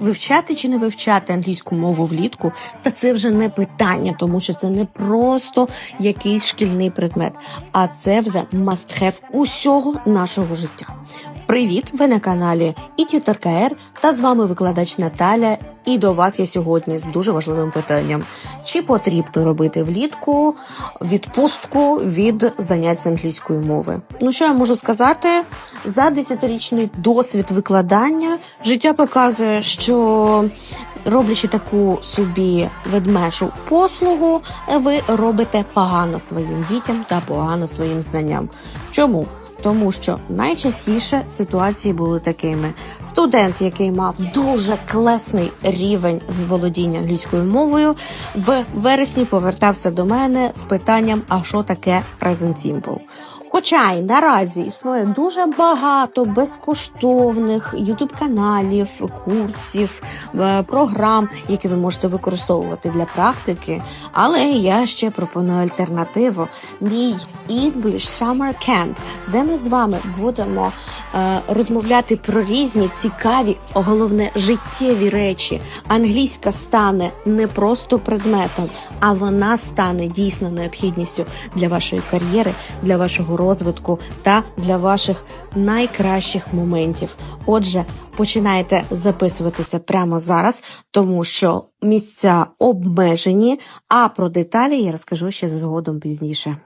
Вивчати чи не вивчати англійську мову влітку, та це вже не питання, тому що це не просто якийсь шкільний предмет, а це вже have усього нашого життя. Привіт! Ви на каналі ІТЮТРКР та з вами викладач Наталя. І до вас я сьогодні з дуже важливим питанням: чи потрібно робити влітку відпустку від занять англійської мови? Ну що я можу сказати? За десятирічний досвід викладання життя показує, що роблячи таку собі ведмежу послугу, ви робите погано своїм дітям та погано своїм знанням. Чому? Тому що найчастіше ситуації були такими: студент, який мав дуже класний рівень з володіння англійською мовою, в вересні повертався до мене з питанням: а що таке Present Simple? Хоча й наразі існує дуже багато безкоштовних ютуб-каналів, курсів, е, програм, які ви можете використовувати для практики. Але я ще пропоную альтернативу. Мій English Summer Camp, де ми з вами будемо е, розмовляти про різні цікаві, головне життєві речі. Англійська стане не просто предметом, а вона стане дійсно необхідністю для вашої кар'єри, для вашого розвитку та для ваших найкращих моментів. Отже, починайте записуватися прямо зараз, тому що місця обмежені. А про деталі я розкажу ще згодом пізніше.